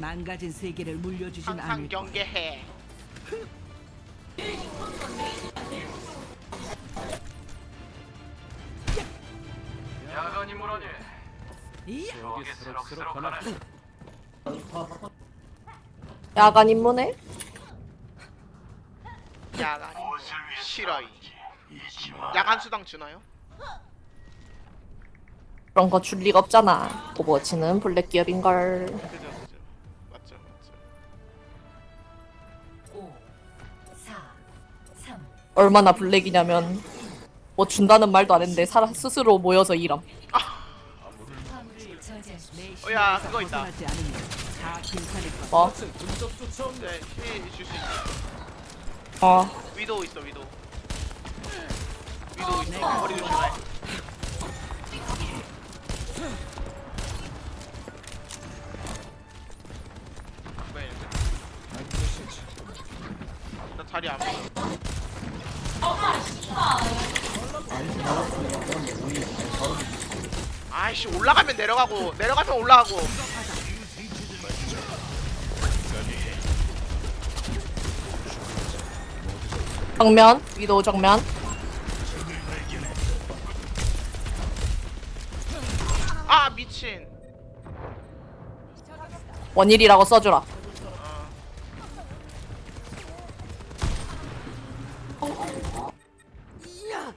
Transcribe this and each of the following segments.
망가진 세계를 물려주진 항상 않을 거야. 경계해. 야간 임무라니 이야! 여기 스럭스럭 하나 야간 임무네? 야간 싫어이. 야간 수당 주나요? 그런 거 줄 리가 없잖아. 오버워치는 블랙 기업인걸. 그죠 얼마나 블랙이냐면 뭐 준다는 말도 안 했는데 사 스스로 모여서 일함. 내 어, 야, 신에서 그거 있다. 뭐? 네, 힐 줄수 있는. 어. 위도우 있어 위도우. 위도우 있어. 머리 조심해. 왜 이래? 나 자리 안 보여. 아이씨 올라가면 내려가고 내려가면 올라가고 정면 위도우 정면. 아 미친 원일이라고 써주라.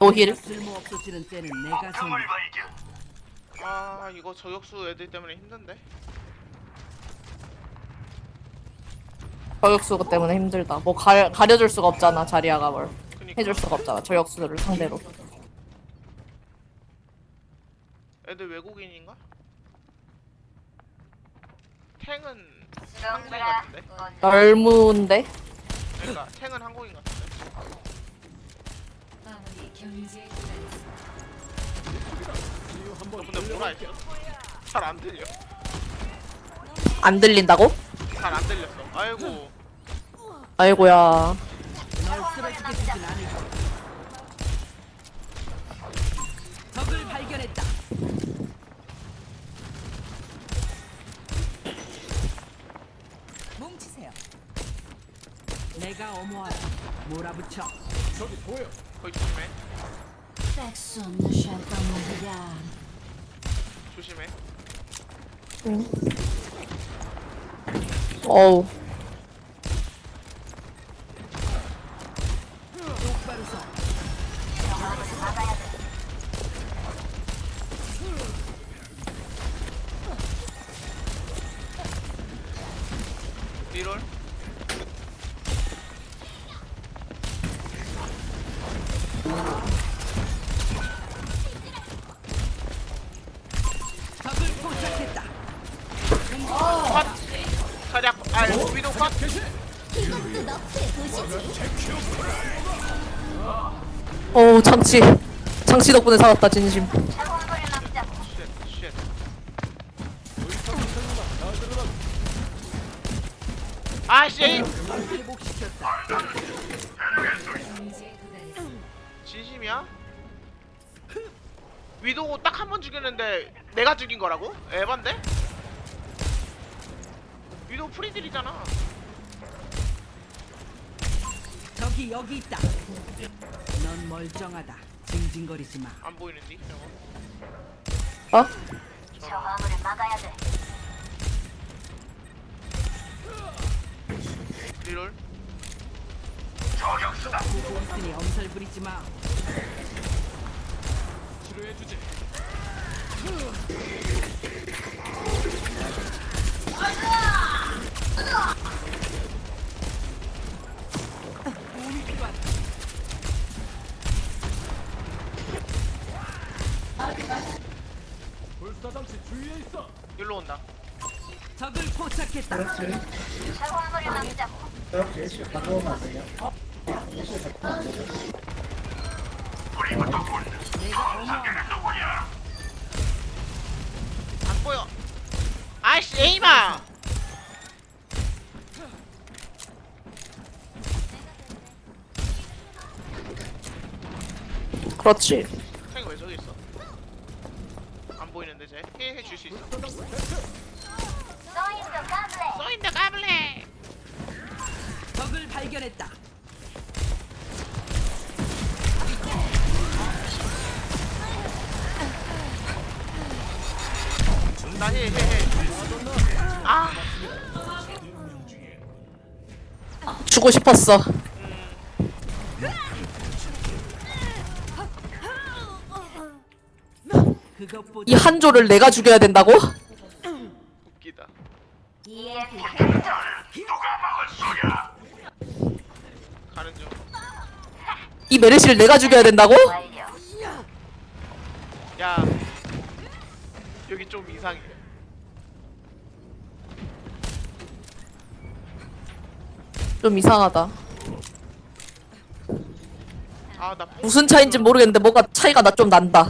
노힐. 쓸모 없어지는 때는 내가 좀 아 이거 저격수 애들 때문에 힘든데? 저격수 때문에 힘들다. 뭐 가, 가려줄 수가 없잖아 자리아가 뭘 그니까. 해줄 수가 없잖아 저격수를 상대로. 애들 외국인인가? 탱은 한국인 같은데? 넓은데? 그러니까 탱은 한국인 같은 뭐라 했어? 잘안 들려 안 들린다고? 잘 안 들렸어 아이고 아이고야. 적을 발견했다. 뭉치세요. 내가 어머하다 몰아붙여. ne chante dans mon regard. 조심해 어우. 위도 컷 어우 참치. 참치 덕분에 살았다 진심. 아씨. 진심이야? 위도우 딱 한 번 죽였는데 내가 죽인 거라고? 에반데? 위도우 프리딜이잖아 적이 여기 있다. 넌 멀쩡하다. 징징거리지 마. 안 보이는디? 저거 어? 리롤 보고 있으니 엄살 부리지 마. 일로 온다. 적을 포착했다. 안 보여. 아이씨 에이마 그렇지. 탱이 왜 저기 있어? 안 보이는데 쟤? 힐 해줄 수 있어. 써인더 까블레. 적을 발견했다. 나 힐, 힐, 힐. 아. 주고 싶었어. 한조를 내가 죽여야 된다고? 웃기다 가는 중 이 메르시를 내가 죽여야 된다고? 야 여기 좀 이상해 좀 이상하다. 아 나 무슨 차인지 모르겠는데 뭔가 차이가 나 좀 난다.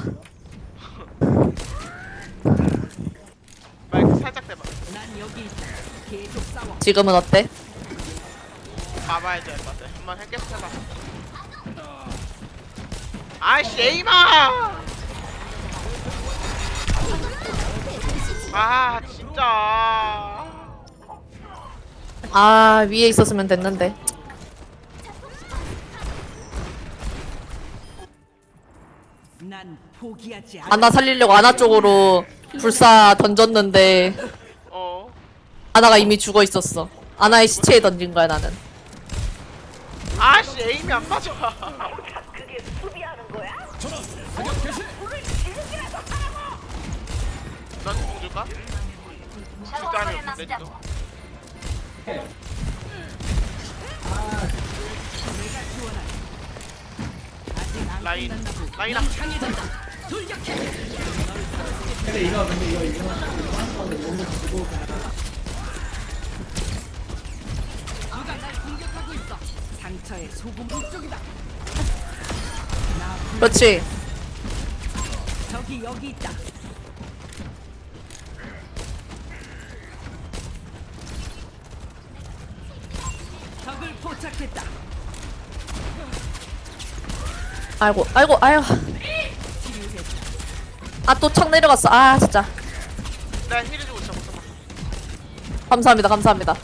마이크 살짝 대봐 난 여기 있다. 계속 싸워. 지금은 어때? 봐봐야지 알바들 한번 헬게스 해봐. 아이씨 에이마! 아 진짜. 아 위에 있었으면 됐는데. 아나 살리려고 아나 쪽으로 불사 던졌는데. 어 아나가 이미 죽어 있었어. 아나의 시체에 던진 거야 나는. 아씨 에임이 안 맞아 넌 주공 줄까? 주장이 없는데 안 라인 끝났나 보다. 라인 앞 공격하고 있어. 상처에 소금 이쪽이다. 나 불- 그렇지. 저기 여기 있다. 적을 포착했다. 아이고 아이고 아유. 아 또 창 내려갔어. 아 진짜. 내가 힐을 주고 있어 잠깐만 감사합니다 감사합니다.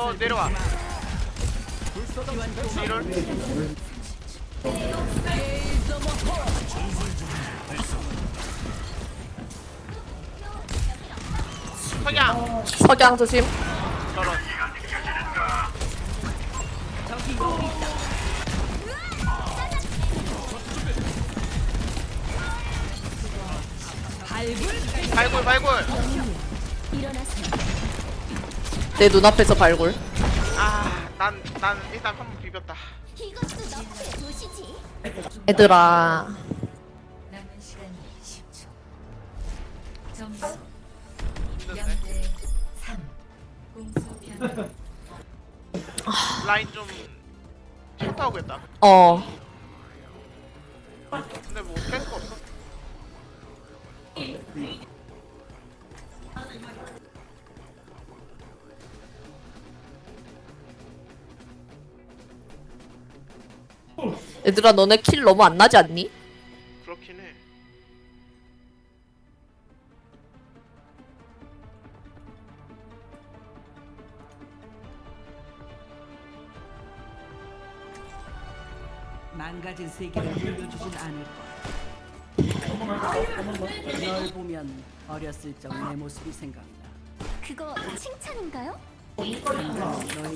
너 내려와. 리롤 석양 석양 조심. 저런 발굴 발굴 내 눈앞에서 발굴. 아난 난 일단 한 번 비볐다 이것도 너의 도시지. 얘들아. 남은 시간 10초. 점수 힘든데 0대 3. 공수 변경. 라인 좀 탱크하고겠다 어. 얘들아 너네 킬 너무 안 나지 않니? 그렇긴 해 망가진 세계를 물려주진 않을 거야. 널 보면 어렸을 적 내 모습이 생각나. 그거 칭찬인가요? 너희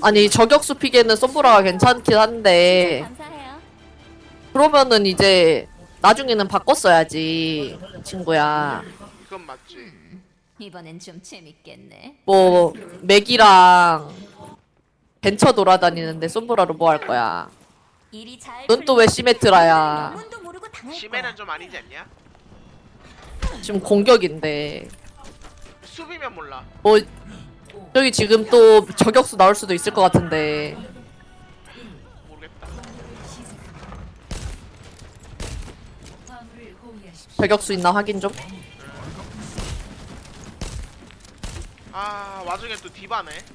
아니 저격수 픽에는 솜브라가 괜찮긴 한데 감사해요. 그러면은 이제 나중에는 바꿨어야지 친구야. 그건 맞지 이번엔 좀 재밌겠네. 뭐 맥이랑 벤처 돌아다니는데 솜브라로 뭐 할 거야? 일이 잘 넌또왜 시메트라야? 영문도 모르고 당할 심해는 좀 아니지 않냐? 지금 공격인데 수비면 몰라 뭐 저기 지금 또 저격수 나올 수도 있을 것 같은데 저격수 있나 확인 좀. 아 와중에 또 디바네.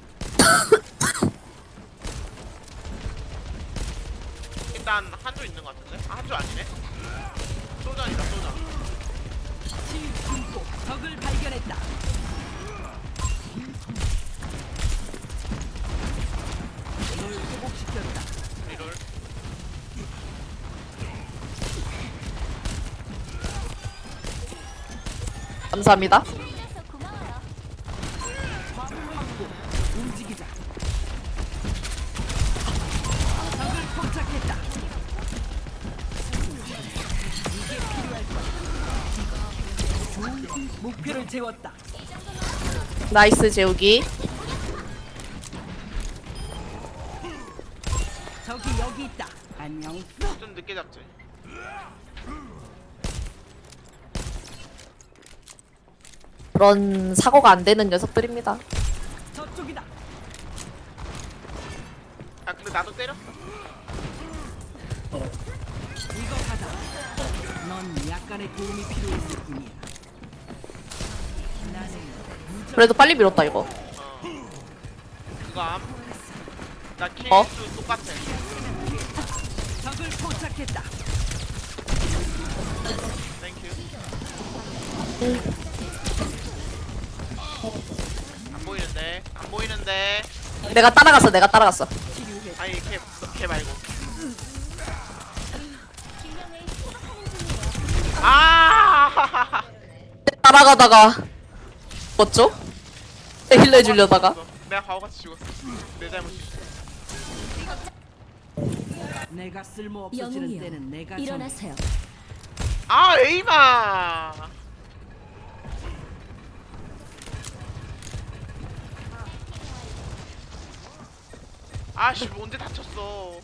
일단 한조 있는 것 같은데? 아, 한조 아니네. 소전이다 소전. 적을 발견했다. 이럴. 감사합니다. 목표를 채웠다. 나이스 재우기. 저기 여기 있다. 안녕. 좀 늦게 잡지. 그런 사고가 안 되는 녀석들입니다. 저쪽이다. 아 근데 나도 때렸어. 이거 가자. 넌 약간의 도움이 필요했을 뿐이야. 나는 그래도 빨리 밀었다 이거. 어. 그거 암. 나 킬수 어? 똑같아. 적을 포착했다. 땡큐. 안 보이는데. 안 보이는데. 내가 따라갔어. 내가 따라갔어. 아니 걔, 걔 말고. 아! 따라가다가 뭐죠? 힐러 해주려다가 내가 바보같이 죽었어. 내 잘못이지. 내가 쓸모 없어지는 때는 영웅이여 내가 정. 일어나세요. 아 에이마. 아씨 언제 다쳤어?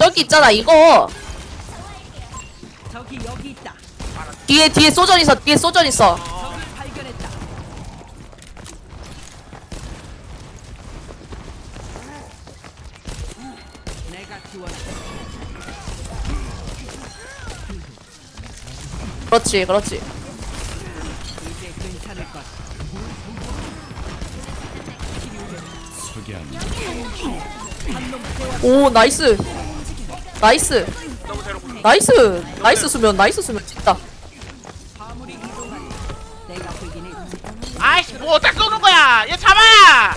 여기 있잖아 이거 적이 여기 있다. 뒤에 뒤에 소전 있어 뒤에 소전 있어 그렇지 그렇지. 오 나이스 나이스. 나이스 나이스 수면 나이스 수면 진짜 아이씨 뭐 어디다 쏘는 거야? 얘 잡아!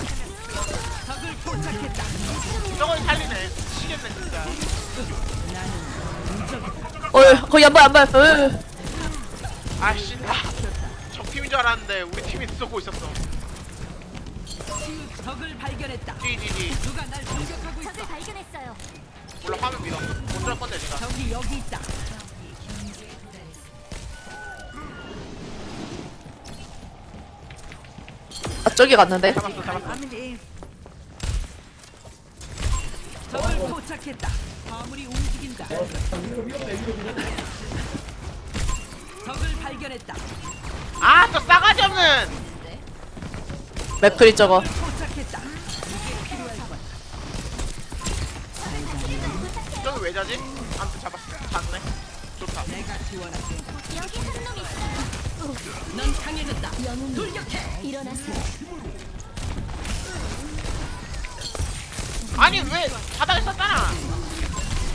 저걸 살리네. 미치겠네 진짜. 어 거기 안봐 안봐 어. 아씨 나 적팀인 줄 알았는데 우리 팀이 쏘고 있었어. 적을 발견했다. 뒤뒤뒤. 누가 날 공격하고 있어? 적을 발견했어요. 몰라 화면 믿어. 못 들을 건데 니가. 적이 여기 있다. 아 저기 갔는데 잡았어 잡았어. 적을 포착했다. 화물이 움직인다. 적을 발견했다. 아 또 싸가지 없는. 맥크리 저거 포착했다. 이게 필요할 것. 저기 왜 자지? 아무튼 잡았어. 잡네. 좋다. 내가 지원할게. 여기 한놈 있어요. 넌 강해졌다. 영웅 돌격해. 일어나세요. 아니 왜 바닥에 썼잖아.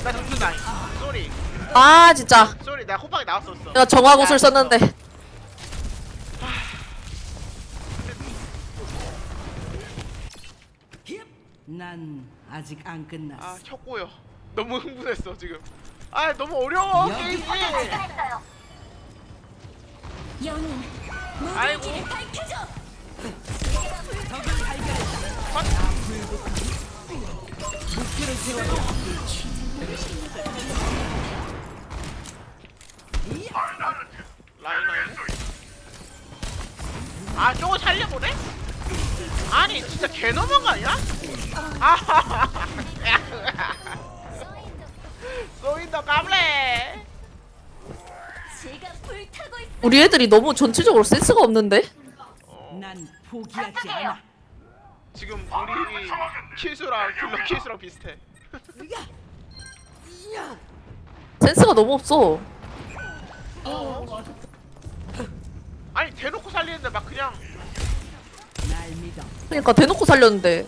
나 죽는다. 쏘리. 아 진짜 쏘리 내가 호박에 나왔었어. 내가 정화구슬 썼는데 난 아직 안 끝났어. 아 켰고요. 너무 흥분했어 지금. 아 너무 어려워 게임이. 영웅 아이고. 무대기를 밝혀줘. 적을 발견했다. 목표를 세 라이너아 저거 살려보네? 아니 진짜 개 넘은 거 아니야? 아하하하 쏘인더 까불래 우리 애들이 너무 전체적으로 센스가 없는데? 난 포기하지 지금 우리 킬수랑 킬러 킬수랑 비슷해 센스가 너무 없어. 아니 대놓고 살리는데 막 그냥. 그러니까 대놓고 살렸는데.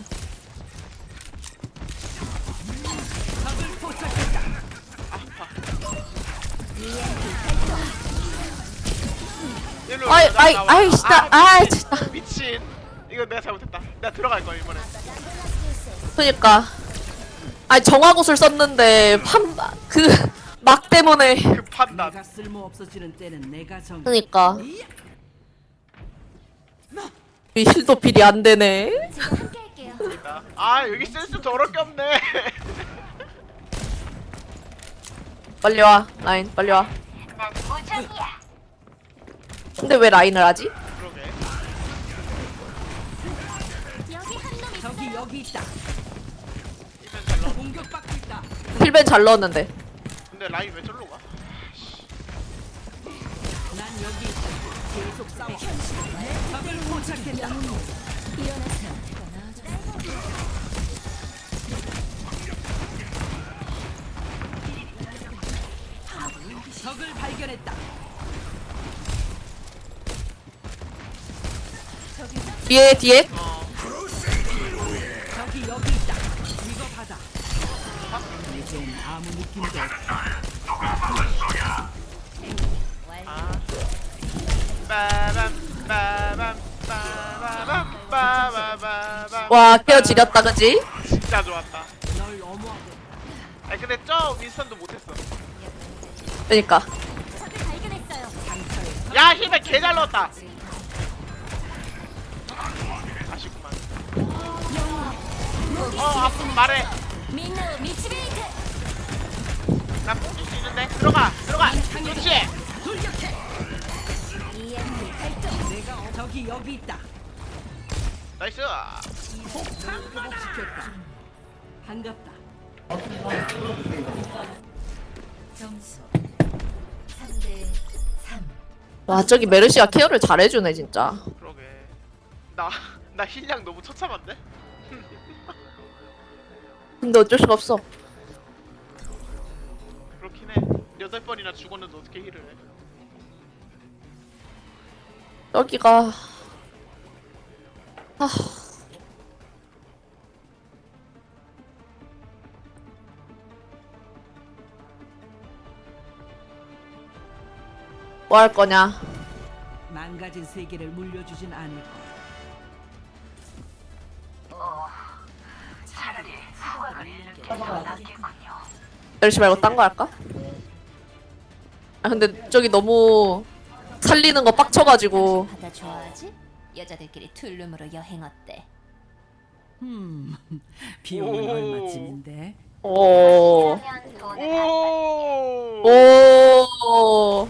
일로 아이, 나 아이, 나와. 아이, 진짜, 아, 미친. 진짜. 미친 이거 내가 잘못했다 내가 들어갈 거야 이번에 그러니까. 아니 정화굿을 썼는데 판 그 막 때문에. 그 판단 내가 쓸모 없어지는 때는 내가 정. 그러니까. 이 힐도 필이 안 되네. 제가 함께 할게요. 아 여기 센스 더럽게 없네 빨리 와, 라인, 빨리 와. 근데 왜 라인을 하지? 그러게 여기 한 놈 있어. 적이 여기 있다. 이면 잘 넣어 공격받고 있다. 힐벤 잘 넣었는데. 근데 라인 왜 절로 가? 적을 발견했다. 뒤에 뒤에 어 적이 여기 있다. 이거 받아. 이젠 아무 느낌도 없다. 와 케어 지렸다 그지? 진짜 좋았다 아니 근데 저 윈스턴도 못했어 그러니까. 상처에 야 힘을 개잘 넣었다 아쉽구만 어 아프면 말해. 나 뽕줄 수 있는데 들어가 들어가 그렇지 돌격해. EMP 발동. 내가 어- 적이 여기 있다. 나이스. 반갑다. 점수 3대 3 와 저기 메르시아 케어를 잘해주네 진짜. 그러게 나 나 힐량 너무 처참한데? 근데 어쩔 수가 없어. 그렇긴 해 여덟 번이나 죽었는데 어떻게 힐을 해 여기가 아 뭐 할 거냐? 망가진 세계를 물려주진 않을 거야. 열시 말고 딴 거 할까? 아 근데 저기 너무 살리는 거 빡쳐가지고 바다 좋아하지? 여자들끼리 툴룸으로 여행 어때? 음, 비용은 오. 얼마쯤인데? 오. 오 오.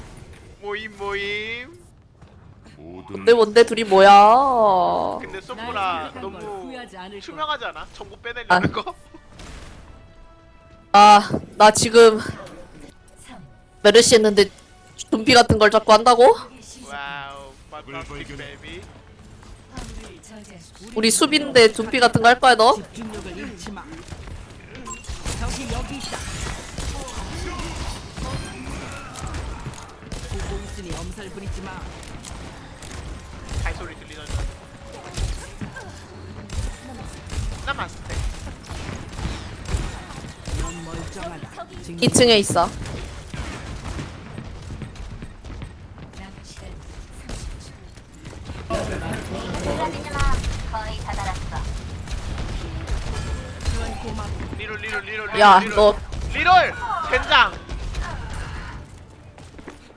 모임 모임 뭔데 뭔데 둘이 뭐야? 근데 걸 너무 후회하지 않을 거야. 투명하지 않아? 전부 빼내려는 거? 아, 나 지금 3 메르시 했는데 둠피 같은 걸 자꾸 한다고? 와우 판타스틱 베이비 화물을 저지하십시오 우리 수비인데 둠피 같은 거 할 거야 너? 집중력을 잃지 마. 적이 여기 있다. 보고 있으니 엄살 부리지 마. 발소리 들리는 남았대 넌 멀쩡하다. 지금 2층에 있어. 남은 시간 30초 리롤 리롤 리롤 리롤 야, 리롤. 너 리롤 젠장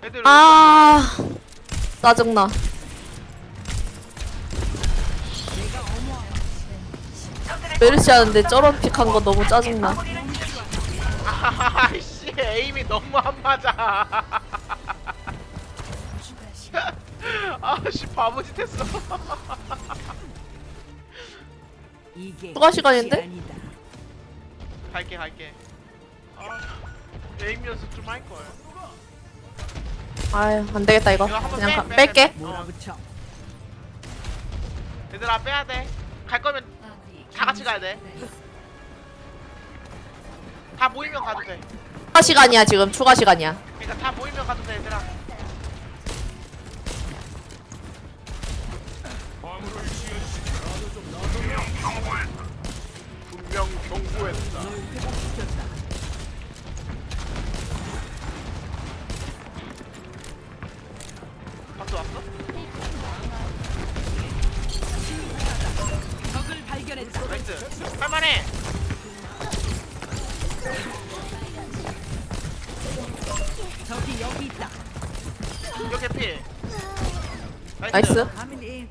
애들 아. 짜증나. 메르시 하는데 저런 픽한 거 너무 짜증나. 아씨 에임이 너무 안 맞아 아씨 바보짓 했어 이게 추가 시간인데? 끝이 아니다. 갈게 갈게 아 에임 연습 좀 할걸 아유 안 되겠다 이거. 이거 한번 그냥 빼, 가- 빼, 뺄게. 빼. 몰아붙여. 얘들아 빼야 돼 갈 거면 다 같이 가야 돼. 다 모이면 가도 돼 추가 시간이야 지금 추가 시간이야. 그러니까 다 모이면 가도 돼 얘들아 분명 경고했다. 박수 왔어? 적을 발견했다. 나이스 할만해 적이 여기 있다. 이렇게 필 나이스. 하민이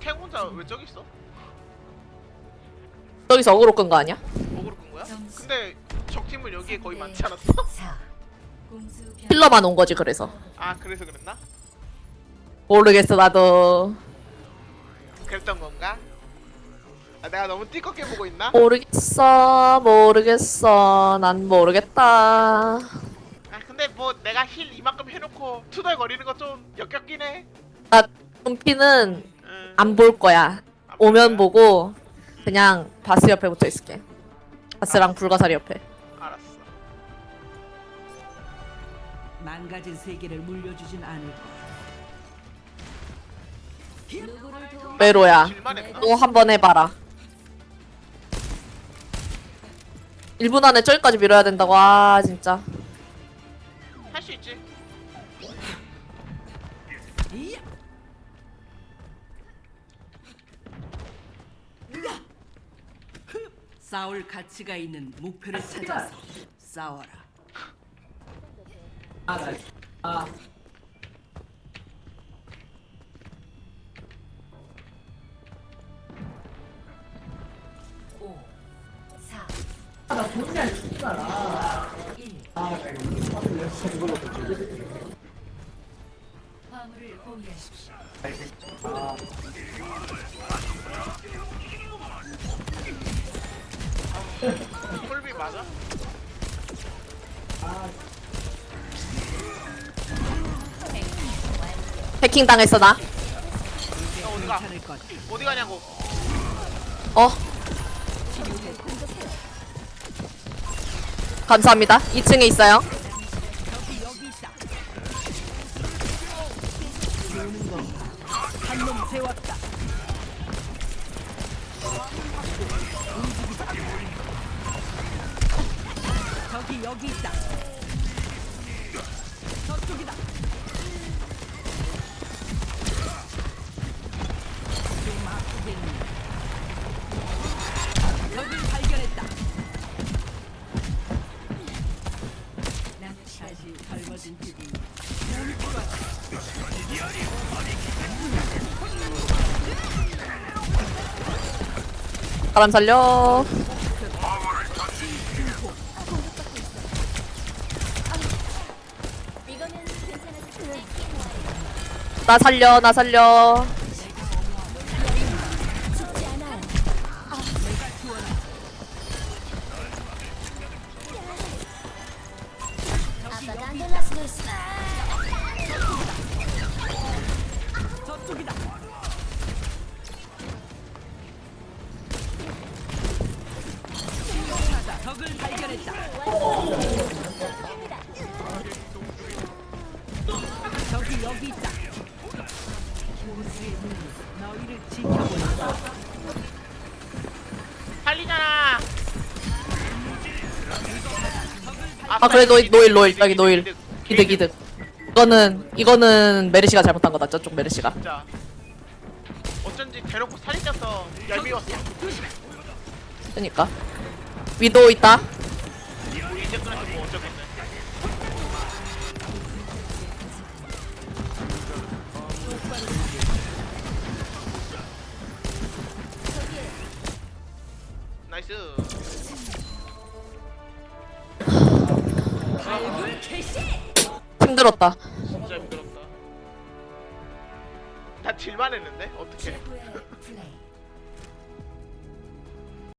탱 혼자 왜 저기 있어? 저기서 어그로 끈 거 아니야? 먹으러 끈 거야? 근데 적팀은 여기에 거의 네. 많지 않았어? 4 공수 변 힐러만 온 거지 그래서. 아 그래서 그랬나? 모르겠어 나도. 그랬던 건가? 아 내가 너무 띠껍게 보고 있나? 모르겠어 모르겠어 난 모르겠다. 아 근데 뭐 내가 힐 이만큼 해놓고 투덜거리는 거 좀 역겹긴 해나 좀피는 응. 안 볼 거야. 안 오면 보여요? 보고 그냥 바스 옆에 붙어 있을게. 바스랑 불가사리 옆에. 알았어 망가진 세계를 물려주진 않을 거야. 누구를 도움 외로야. 질만했나? 너한번 해봐라. 1분 안에 저기까지 밀어야 된다고. 아 진짜. 할 수 있지 이야! 싸울 가치가 있는 목표를 찾아서 싸워라. 오, 사, 일. 화물을 공유하십시오. 폴 해킹 당했어 나. 야 어디가? 어디 가냐고 어. 감사합니다. 2층에 있어요. 사람 살려. 나 살려, 나 살려. 아 그래 노일 노일 노일 여기 노일. 이득 이득. 이거는 이거는 메르시가 잘못한 거다. 저쪽 메르시가. 진짜 어쩐지 대놓고 살이 쪄서 얄미웠어 그러니까. 위도 있다. 우리 이제 끊어서 뭐 나이스 힘들었다. 진짜 부끄럽다. 다 딜만 했는데? 어떻게?